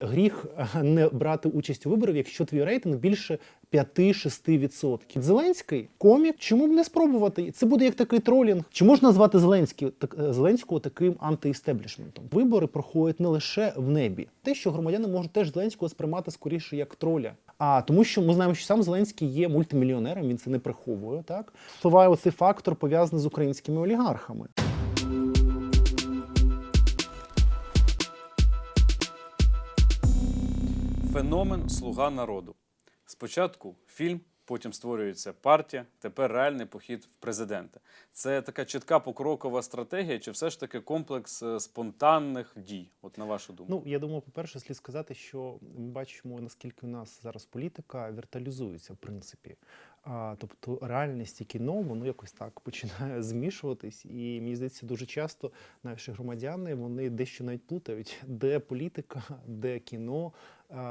Гріх не брати участь у виборах, якщо твій рейтинг більше 5-6%. Зеленський комік. Чому б не спробувати? Це буде як такий тролінг. Чи можна назвати Зеленський так, е, Зеленського таким антиістеблішментом? Вибори проходять не лише в небі. Те, що громадяни можуть теж Зеленського сприймати скоріше як троля. А тому, що ми знаємо, що сам Зеленський є мультимільйонером, він це не приховує. Так впливає оцей фактор пов'язаний з українськими олігархами. Феномен Слуга народу. Спочатку фільм, потім створюється партія, тепер реальний похід в президенти. Це така чітка покрокова стратегія, чи все ж таки комплекс е, спонтанних дій? От на вашу думку? Ну я думаю, по-перше, слід сказати, що ми бачимо, наскільки у нас зараз політика віртуалізується, в принципі. А, тобто реальність і кіно воно якось так починає змішуватись, і мені здається, дуже часто наші громадяни вони дещо навіть плутають, де політика, де кіно,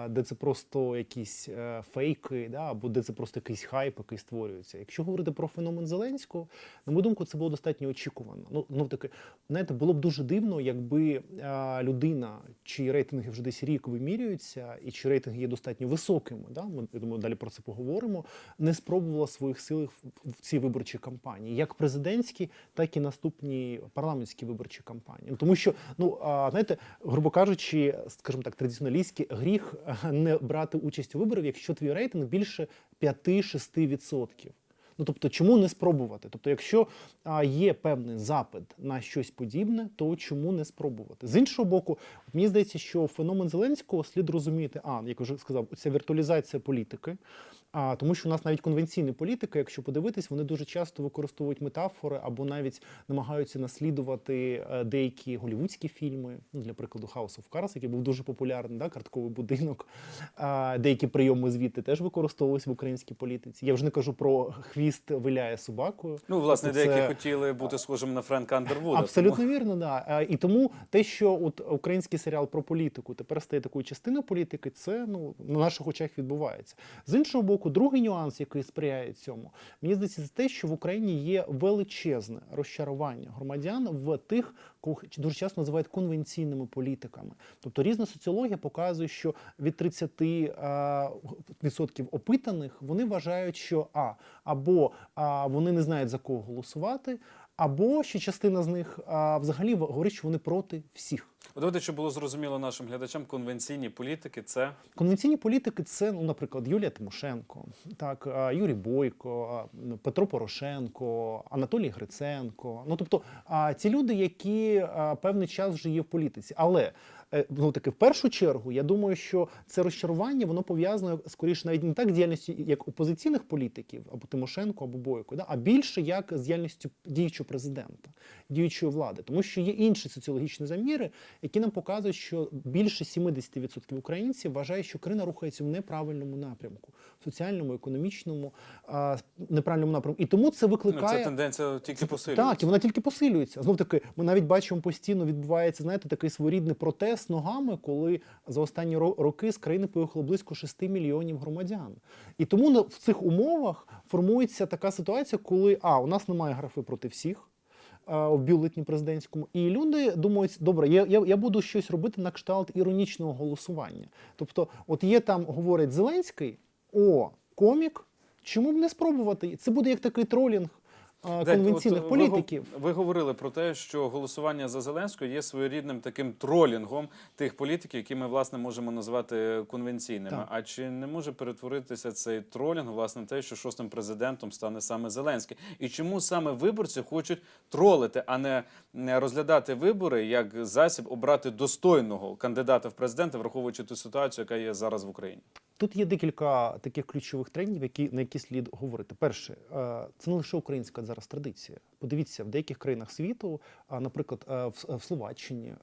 де це просто якісь е, фейки, да, або де це просто якийсь хайп, який створюється. Якщо говорити про феномен Зеленського, на мою думку, це було достатньо очікувано. Ну, ну таки, знаєте, було б дуже дивно, якби а, людина, чиї рейтинги вже десь рік вимірюються, і чиї рейтинги є достатньо високими, да, ми я думаю, далі про це поговоримо, не спробувала своїх сил в, цій виборчій кампанії, як президентській, так і наступні парламентські виборчі кампанії. Тому що, ну знаєте, грубо кажучи, скажімо так, традиціоналістський гріх а, не брати участь у виборах, якщо твій рейтинг більше 5-6%. Ну тобто, чому не спробувати? Тобто, якщо а, є певний запит на щось подібне, то чому не спробувати? З іншого боку, мені здається, що феномен Зеленського слід розуміти, а як вже сказав, ця віртуалізація політики. А тому, що у нас навіть конвенційні політики, якщо подивитись, вони дуже часто використовують метафори або навіть намагаються наслідувати е, деякі голівудські фільми. Ну, для прикладу, House of Cards, який був дуже популярний, да, картковий будинок. А, деякі прийоми звідти теж використовувалися в українській політиці. Я вже не кажу про хвіст виляє собакою. Ну, власне, Тобто деякі це- хотіли бути схожими на Френка Андервуда. Абсолютно тому- вірно, да. А, І тому те, що от український серіал про політику тепер стає такою частиною політики, це ну на наших очах відбувається. З іншого боку, другий нюанс, який сприяє цьому, мені здається, це те, що в Україні є величезне розчарування громадян в тих, кого дуже часто називають конвенційними політиками. Тобто різна соціологія показує, що від 30% відсотків опитаних вони вважають, що а або а, вони не знають за кого голосувати. Або ще частина з них а, взагалі говорить, що вони проти всіх. Давайте, щоб було зрозуміло нашим глядачам, конвенційні політики це Конвенційні політики це, ну, наприклад, Юлія Тимошенко, так, Юрій Бойко, ну, Петро Порошенко, Анатолій Гриценко. Ну тобто, а, ці люди, які а, певний час вже є в політиці. Але ну таки в першу чергу, я думаю, що це розчарування воно пов'язано скоріше навіть не так з діяльністю як опозиційних політиків або Тимошенко, або Бойко, да, а більше як з діяльністю діючого президента, діючої влади, тому що є інші соціологічні заміри, які нам показують, що більше 70% українців вважає, що країна рухається в неправильному напрямку, в соціальному, економічному, а, неправильному напрямку. І тому це ну, викликає ця тенденція тільки посилюється. так, і вона тільки посилюється. Знов таки, ми навіть бачимо постійно відбувається, знаєте, такий своєрідний протест ногами, коли за останні ро- роки з країни поїхало близько 6 мільйонів громадян. І тому в цих умовах формується така ситуація, коли а у нас немає графи проти всіх. В бюлетні президентському, і люди думають, добре, я, я, я буду щось робити на кшталт іронічного голосування. Тобто, от є там, говорить Зеленський, о, комік, чому б не спробувати? Це буде як такий тролінг конвенційних от, ви політиків. Ви, говорили про те, що голосування за Зеленського є своєрідним таким тролінгом тих політиків, які ми власне можемо назвати конвенційними. Так. А чи не може перетворитися цей тролінг власне те, що шостим президентом стане саме Зеленський? І чому саме виборці хочуть тролити, а не не розглядати вибори як засіб обрати достойного кандидата в президенти, враховуючи ту ситуацію, яка є зараз в Україні? Тут є декілька таких ключових трендів, які на які слід говорити. Перше, е, це не лише українська зараз традиція. Подивіться, в деяких країнах світу, наприклад, е, в, в Словаччині, е,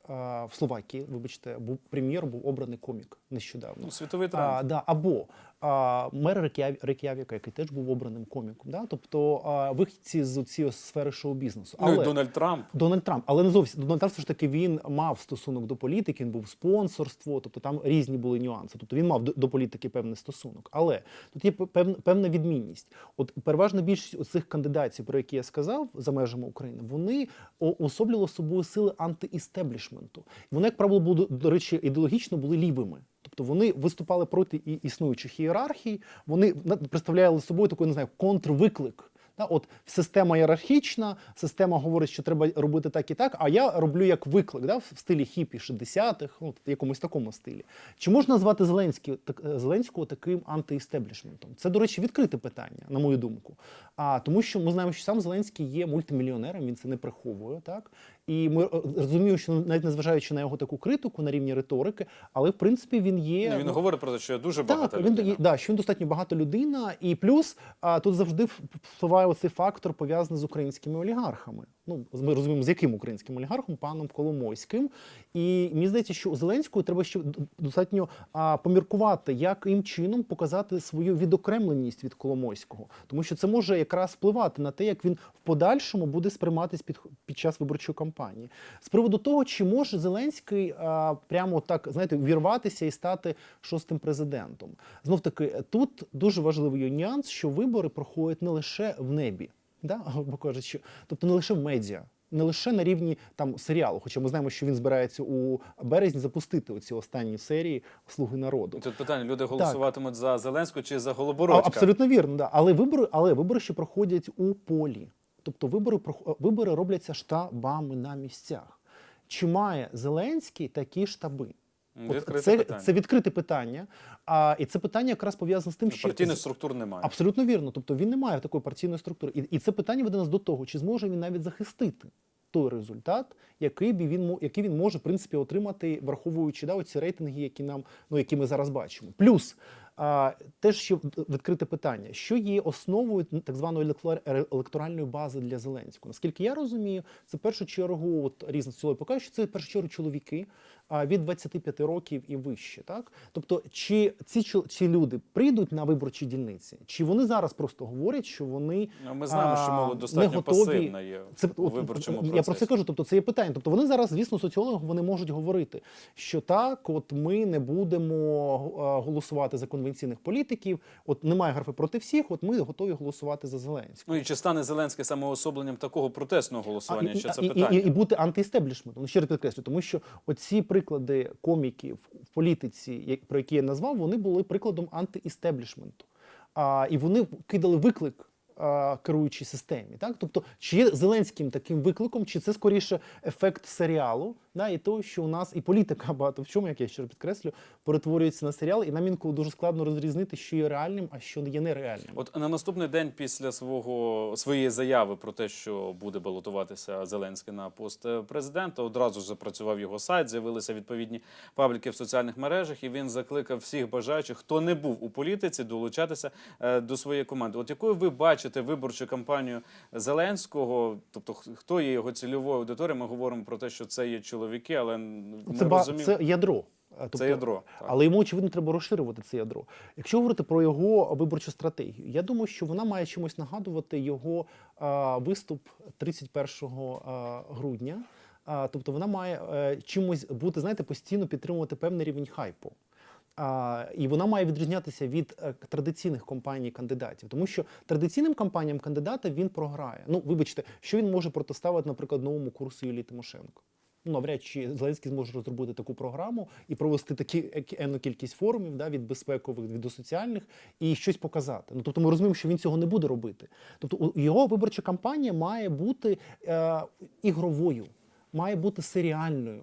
в Словакії, вибачте, був прем'єр, був обраний комік нещодавно. Ну, світовий тренд. А, да, або а, мер Рейк'явіка, який теж був обраним коміком. Да? Тобто а, вихідці з цієї сфери шоу-бізнесу. Ну і Дональд Трамп. Дональд Трамп, але не зовсім Дональд Трамп все ж таки він мав стосунок до політики, він був спонсорство, тобто там різні були нюанси. Тобто він мав до, до політики певний стосунок. Але тут є певна, певна відмінність. От переважна більшість цих кандидатів, про які я сказав за межами України, вони уособлювали собою сили антиістеблішменту. Вони, як правило, були, до речі, ідеологічно були лівими. Тобто вони виступали проти і- існуючих ієрархій, вони представляли собою такий, не знаю, контрвиклик. Да, от система ієрархічна, система говорить, що треба робити так і так, а я роблю як виклик, да, в стилі хіпі 60-х, ну, в якомусь такому стилі. Чи можна назвати Зеленський, так, е, Зеленського таким антиістеблішментом? Це, до речі, відкрите питання, на мою думку. А тому, що ми знаємо, що сам Зеленський є мультимільйонером, він це не приховує, так і ми е, розуміємо, що навіть незважаючи на його таку критику на рівні риторики, але в принципі він є. Ну, Він ну, говорить про те, що я дуже багато він людина. да, що він достатньо багато людина, і плюс а, тут завжди впливає оцей фактор пов'язаний з українськими олігархами. Ну ми розуміємо, з яким українським олігархом, паном Коломойським. І мені здається, що у Зеленського треба ще достатньо а, поміркувати, яким чином показати свою відокремленість від Коломойського, тому що це може якраз впливати на те, як він в подальшому буде сприйматись під, під час виборчої кампанії. З приводу того, чи може Зеленський а, прямо так знаєте вірватися і стати шостим президентом. Знов таки, тут дуже важливий нюанс, що вибори проходять не лише в небі, да? грубо кажучи, тобто не лише в медіа. Не лише на рівні там серіалу, хоча ми знаємо, що він збирається у березні запустити оці останні серії Слуги народу. Тут питання: люди голосуватимуть за Зеленського чи за Голобородька? А, абсолютно вірно, да. Але вибори, але вибори ще проходять у полі. Тобто вибори прох- вибори робляться штабами на місцях. Чи має Зеленський такі штаби? Відкрите це, питання. це відкрите питання. А, і це питання якраз пов'язане з тим, що Партійних структур немає. абсолютно вірно. Тобто він не має такої партійної структури. І, і це питання веде нас до того, чи зможе він навіть захистити той результат, який бі він який він може в принципі отримати, враховуючи да, оці рейтинги, які нам ну які ми зараз бачимо. Плюс теж ще відкрите питання: що є основою так званої електор- електоральної бази для Зеленського? Наскільки я розумію, це в першу чергу, от різні соціологи покажуть, що це в першу чергу чоловіки від 25 років і вище. Так, тобто, чи ці ці люди прийдуть на виборчі дільниці, чи вони зараз просто говорять, що вони Ну, Ми знаємо, що молодь не достатньо готові. пасивна є це у от, виборчому я про це кажу. Тобто це є питання. Тобто вони зараз, звісно, соціологи вони можуть говорити, що так, от ми не будемо голосувати за конвенційних політиків. От немає графи проти всіх. От ми готові голосувати за Зеленського. Ну і чи стане Зеленський самоособленням такого протестного голосування? і, ще це і, питання? і, і бути антиістеблішментом. Ну, ще раз підкреслю, тому що оці приклади коміків в політиці, про які я назвав, вони були прикладом антиістеблішменту. А, і вони кидали виклик. А, Керуючій системі, так тобто, чи є Зеленським таким викликом, чи це скоріше ефект серіалу, да, і того, що у нас і політика багато в чому, як я ще підкреслю, перетворюється на серіал, і нам інколи дуже складно розрізнити, що є реальним, а що є нереальним. От на наступний день після свого своєї заяви про те, що буде балотуватися Зеленський на пост е, президента, одразу запрацював його сайт, з'явилися відповідні пабліки в соціальних мережах, і він закликав всіх бажаючих, хто не був у політиці, долучатися е, до своєї команди. От якою ви бачите виборчу кампанію Зеленського? Тобто, хто є його цільовою аудиторією? Ми говоримо про те, що це є чоловіки, але ми це, розуміємо, це ядро. Тобто, це ядро. так. Але йому очевидно треба розширювати це ядро. Якщо говорити про його виборчу стратегію, я думаю, що вона має чимось нагадувати його а, виступ 31 а, грудня. А, тобто вона має е, чимось бути, знаєте, постійно підтримувати певний рівень хайпу. А, і вона має відрізнятися від е, традиційних компаній кандидатів, тому що традиційним кампаніям кандидата він програє. Ну, вибачте, що він може протиставити, наприклад, новому курсу Юлії Тимошенко. Ну, навряд чи Зеленський зможе розробити таку програму і провести такі ек- енну кількість форумів да, від безпекових, від до соціальних і щось показати. Ну тобто ми розуміємо, що він цього не буде робити. Тобто його виборча кампанія має бути е, ігровою, має бути серіальною.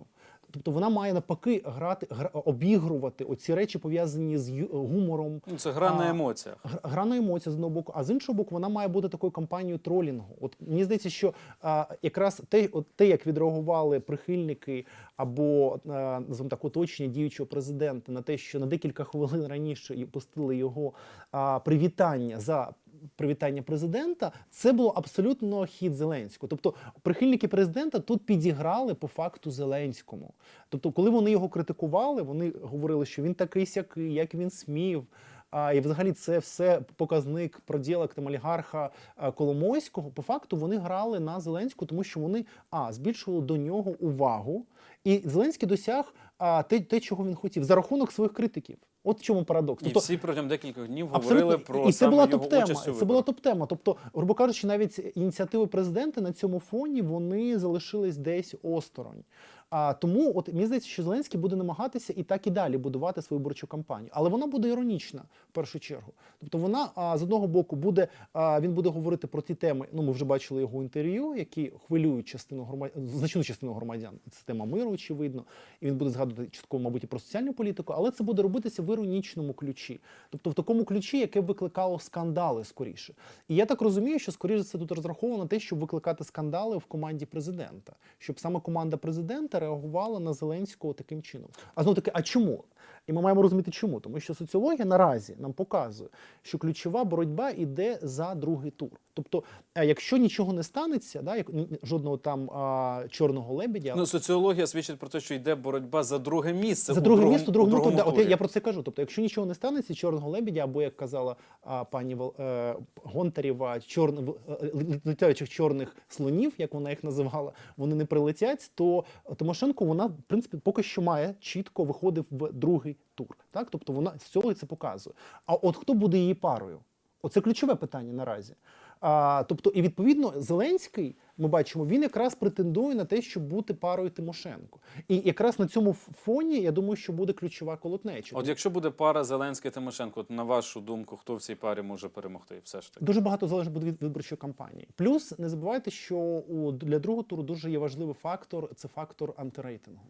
Тобто вона має навпаки грати, гра, обігрувати оці речі пов'язані з ю- гумором, Ну, це гра на емоціях. Гра на емоції з одного боку, а з іншого боку, вона має бути такою кампанією тролінгу. От мені здається, що а, якраз те, от те, як відреагували прихильники або а, називаємо так оточення діючого президента на те, що на декілька хвилин раніше пустили його а, привітання за. Привітання президента це було абсолютно хід Зеленського. Тобто прихильники президента тут підіграли по факту Зеленському. Тобто, коли вони його критикували, вони говорили, що він такий сякий, як він смів. А, і взагалі це все показник проділок там олігарха Коломойського. По факту вони грали на Зеленську, тому що вони а збільшували до нього увагу. І Зеленський досяг а, те, те, чого він хотів, за рахунок своїх критиків. От в чому парадокс. І всі протягом декількох днів говорили Тобто Абсолютно. про і це саме була участь у Це була виборах. топ-тема. Тобто, грубо кажучи, навіть ініціативи президента на цьому фоні вони залишились десь осторонь. А тому, от мені здається, що Зеленський буде намагатися і так і далі будувати свою виборчу кампанію, але вона буде іронічна в першу чергу. Тобто, вона а, з одного боку буде а, він буде говорити про ті теми. Ну, ми вже бачили його інтерв'ю, які хвилюють частину громадян, значну частину громадян. Це тема миру, очевидно. І він буде згадувати частково, мабуть, і про соціальну політику, але це буде робитися в іронічному ключі, тобто в такому ключі, яке викликало скандали скоріше. І я так розумію, що скоріше це тут розраховано на те, щоб викликати скандали в команді президента, щоб саме команда президента реагувала на Зеленського таким чином. А знову таки, а чому? І ми маємо розуміти, чому, тому що соціологія наразі нам показує, що ключова боротьба йде за другий тур. Тобто, е, якщо нічого не станеться, да, як жодного там а, чорного лебедя, Ну, соціологія свідчить про те, що йде боротьба за друге місце. за друге другому- місто, у другому турі. Да, От я, про це кажу. Тобто, якщо нічого не станеться, чорного лебедя, або як казала а, пані е, Гонтарєва, чорн, в- е, летячих чорних слонів, як вона їх називала, вони не прилетять, то Тимошенко вона в принципі поки що має чітко виходив в другий тур. Так, тобто вона з цього це показує. А от хто буде її парою? Оце ключове питання наразі. А, тобто, і відповідно, Зеленський, ми бачимо, він якраз претендує на те, щоб бути парою Тимошенко. І якраз на цьому фоні я думаю, що буде ключова колотнеча. От якщо буде пара Зеленський Тимошенко, от на вашу думку, хто в цій парі може перемогти? Все ж таки. Дуже багато залежить буде від виборчої кампанії. Плюс не забувайте, що у для другого туру дуже є важливий фактор це фактор антирейтингу.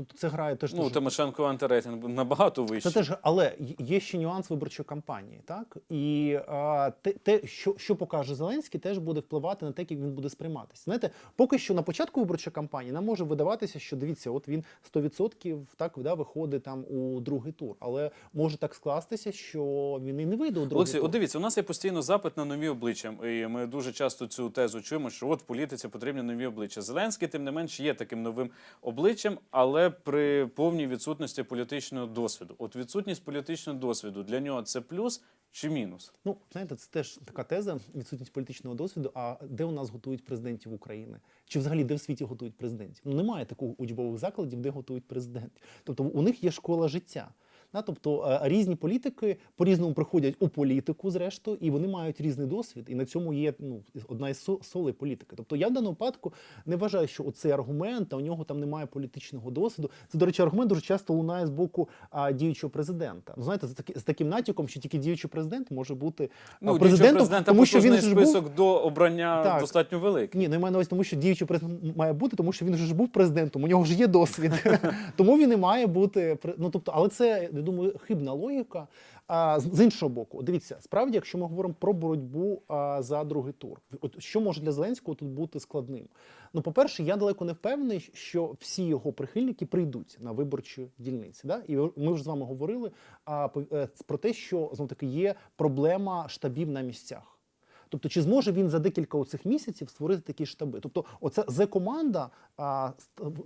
Тобто це грає теж Ну, Тимошенко антирейтинг набагато вищий. Це теж, але є ще нюанс виборчої кампанії, так і а, те, те, що, що покаже Зеленський, теж буде впливати на те, як він буде сприйматися. Знаєте, поки що на початку виборчої кампанії нам може видаватися, що дивіться, от він 100% так да, виходить там у другий тур, але може так скластися, що він і не вийде у другий Олексій, тур. от дивіться, у нас є постійно запит на нові обличчя. І ми дуже часто цю тезу чуємо, що от в політиці потрібні нові обличчя. Зеленський, тим не менш, є таким новим обличчям, але при повній відсутності політичного досвіду. От відсутність політичного досвіду для нього це плюс чи мінус? Ну, знаєте, це теж така теза, відсутність політичного досвіду. А де у нас готують президентів України? Чи взагалі де в світі готують президентів? Ну немає таких учбових закладів, де готують президентів. Тобто у них є школа життя. Да, тобто е, різні політики по-різному приходять у політику, зрештою, і вони мають різний досвід, і на цьому є ну одна із со- солей політики. Тобто я в даному випадку не вважаю, що оцей аргумент, а у нього там немає політичного досвіду. Це, до речі, аргумент дуже часто лунає з боку а, діючого президента. Ну знаєте, з, таки, з таким натяком, що тільки діючий президент може бути Ну, президентом, президента тому що він ж був список до обрання Так. достатньо великий. ні, ну я маю на увазі, тому що діючий президент має бути, тому що він вже ж був президентом, у нього ж є досвід. тому він і має бути Ну тобто, але це я думаю, хибна логіка. А з іншого боку, дивіться, справді, якщо ми говоримо про боротьбу а, за другий тур, от що може для Зеленського тут бути складним? Ну, по-перше, я далеко не впевнений, що всі його прихильники прийдуть на виборчі дільниці. Да? І ми вже з вами говорили а, е, про те, що знов таки є проблема штабів на місцях. Тобто, чи зможе він за декілька оцих місяців створити такі штаби? Тобто, оця Зе-команда, а,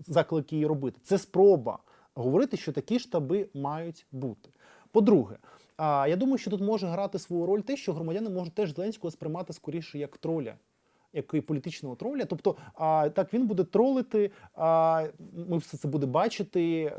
заклики її робити, це спроба говорити, що такі штаби мають бути. По-друге, я думаю, що тут може грати свою роль те, що громадяни можуть теж Зеленського сприймати скоріше як троля. Як політичного троля, тобто а, так він буде тролити. А, ми все це буде бачити.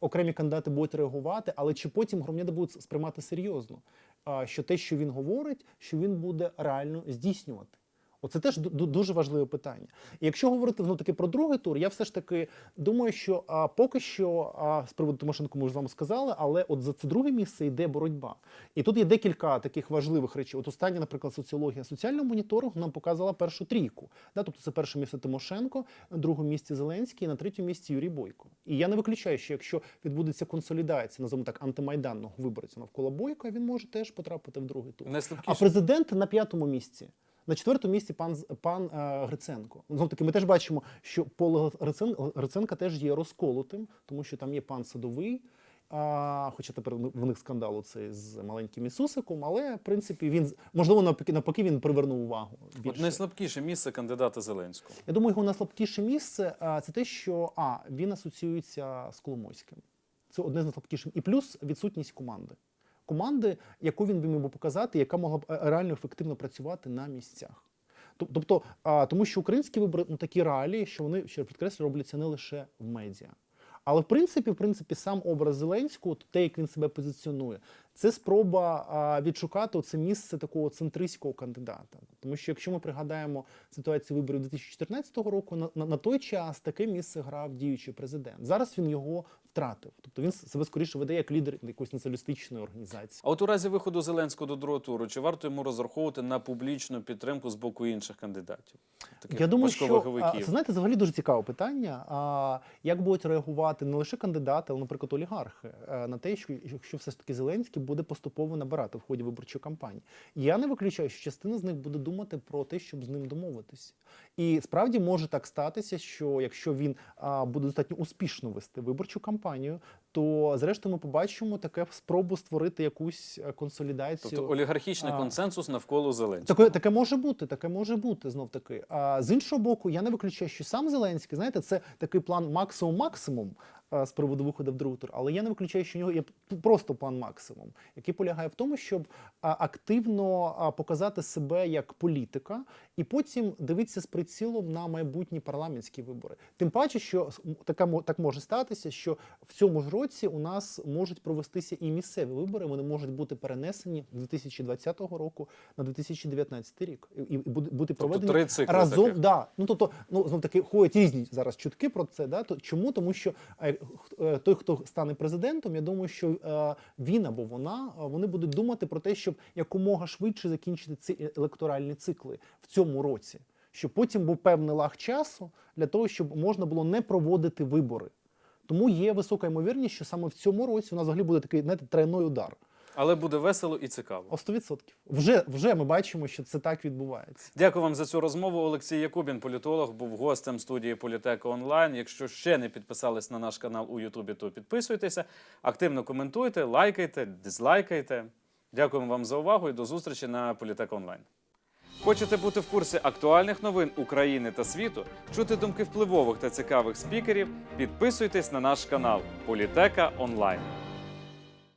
Окремі кандидати будуть реагувати, але чи потім громадяни будуть сприймати серйозно? а, що те, що він говорить, що він буде реально здійснювати. Оце теж ду- ду- дуже важливе питання. І якщо говорити ну, таки про другий тур, я все ж таки думаю, що а, поки що а, з приводу Тимошенко ми вже з вами сказали, але от за це друге місце йде боротьба. І тут є декілька таких важливих речей. От остання, наприклад, соціологія соціального моніторингу нам показала першу трійку. Да? Тобто це перше місце Тимошенко, на другому місці Зеленський, на третьому місці Юрій Бойко. І я не виключаю, що якщо відбудеться консолідація, називаємо так, антимайданного виборця навколо Бойка, він може теж потрапити в другий тур. А президент на п'ятому місці. На четвертому місці пан пан е, Гриценко. Знов таки, ми теж бачимо, що поле Грицен- Гриценка теж є розколотим, тому що там є пан Садовий. А, хоча тепер в них скандал цей з маленьким Ісусиком, але в принципі він можливо навпаки, навпаки він привернув увагу. Більше. найслабкіше місце кандидата Зеленського. Я думаю, його найслабкіше місце це те, що а він асоціюється з Коломойським. Це одне з найслабкіших. І плюс відсутність команди. Команди, яку він би міг показати, яка могла б е, реально ефективно працювати на місцях. Тобто, тому що українські вибори ну, такі реалії, що вони ще підкреслю, робляться не лише в медіа. Але в принципі, в принципі, сам образ Зеленського, те, як він себе позиціонує, це спроба відшукати це місце такого центристського кандидата. Тому що якщо ми пригадаємо ситуацію виборів 2014 року, на, на той час таке місце грав діючий президент. Зараз він його втратив. Тобто він себе скоріше веде як лідер якоїсь націоналістичної організації. А от у разі виходу Зеленського до другого туру, чи варто йому розраховувати на публічну підтримку з боку інших кандидатів? Таких Я думаю, що а, це знаєте, взагалі дуже цікаве питання. А як будуть реагувати не лише кандидати, але, наприклад, олігархи е, на те, що якщо все ж таки Зеленський буде поступово набирати в ході виборчої кампанії. Я не виключаю, що частина з них буде думати про те, щоб з ним домовитися. І справді може так статися, що якщо він а, буде достатньо успішно вести виборчу кампанію, то зрештою ми побачимо таке спробу створити якусь е, консолідацію. Тобто олігархічний А. консенсус навколо Зеленського. Таке, таке може бути, таке може бути знов таки. А з іншого боку, я не виключаю, що сам Зеленський, знаєте, це такий план максимум-максимум а, з приводу виходу в другий тур. Але я не виключаю, що в нього є просто план максимум, який полягає в тому, щоб активно показати себе як політика, і потім дивитися з прицілом на майбутні парламентські вибори. Тим паче, що така так може статися, що в цьому ж році у нас можуть провестися і місцеві вибори. Вони можуть бути перенесені з 2020 року на 2019 рік і, бути Тобто проведені три цикли разом. таких. Да, ну тобто, ну знов таки ходять різні зараз чутки про це. Да? То чому? Тому що е, е, той, хто стане президентом, я думаю, що е, він або вона е, вони будуть думати про те, щоб якомога швидше закінчити ці електоральні цикли в цьому році, щоб потім був певний лаг часу для того, щоб можна було не проводити вибори. Тому є висока ймовірність, що саме в цьому році у нас взагалі буде такий знаєте, тройний удар. Але буде весело і цікаво. О 100%. Вже, вже ми бачимо, що це так відбувається. Дякую вам за цю розмову. Олексій Якубін, політолог, був гостем студії Політека Онлайн. Якщо ще не підписались на наш канал у Ютубі, то підписуйтеся, активно коментуйте, лайкайте, дизлайкайте. Дякуємо вам за увагу і до зустрічі на Політека Онлайн. Хочете бути в курсі актуальних новин України та світу, чути думки впливових та цікавих спікерів? Підписуйтесь на наш канал Політека Онлайн.